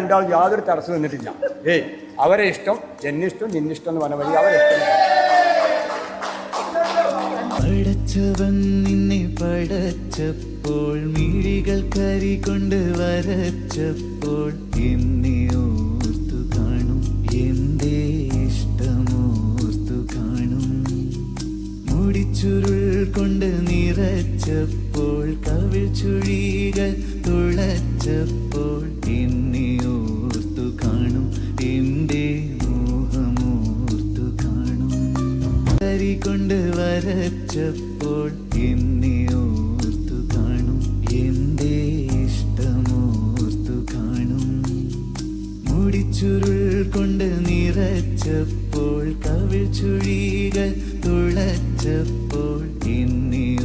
രണ്ടാൾ യാതൊരു തടസ്സം നിന്നിട്ടില്ല. ഏയ് അവരെ ഇഷ്ടം എന്നിഷ്ടം നിന്നിഷ്ടം എന്ന് പറഞ്ഞ വഴി അവരെ ഇഷ്ടം. പടച്ചവൻ നിന്നെ പടച്ചപ്പോൾ മിഴികൾ കരി കൊണ്ട് വരച്ചപ്പോൾ എന്നെ ഓർത്തു കാണും എന്റെ ഇഷ്ടമോർത്തു കാണും. മുടിച്ചുരുൾ കൊണ്ട് നിറച്ചപ്പോൾ കവിൾ ചുഴികൾ തുളച്ചപ്പോൾ കരി കൊണ്ട് വരച്ചപ്പോൾ എന്നെ ഓർത്തു കാണും. എന്റെ ഇഷ്ടമോർത്തു കാണും. മുടിച്ചുരുൾ കൊണ്ട് നിറച്ചപ്പോൾ കവിൾ ചുഴികൾ തുളച്ചപ്പോൾ എന്നെ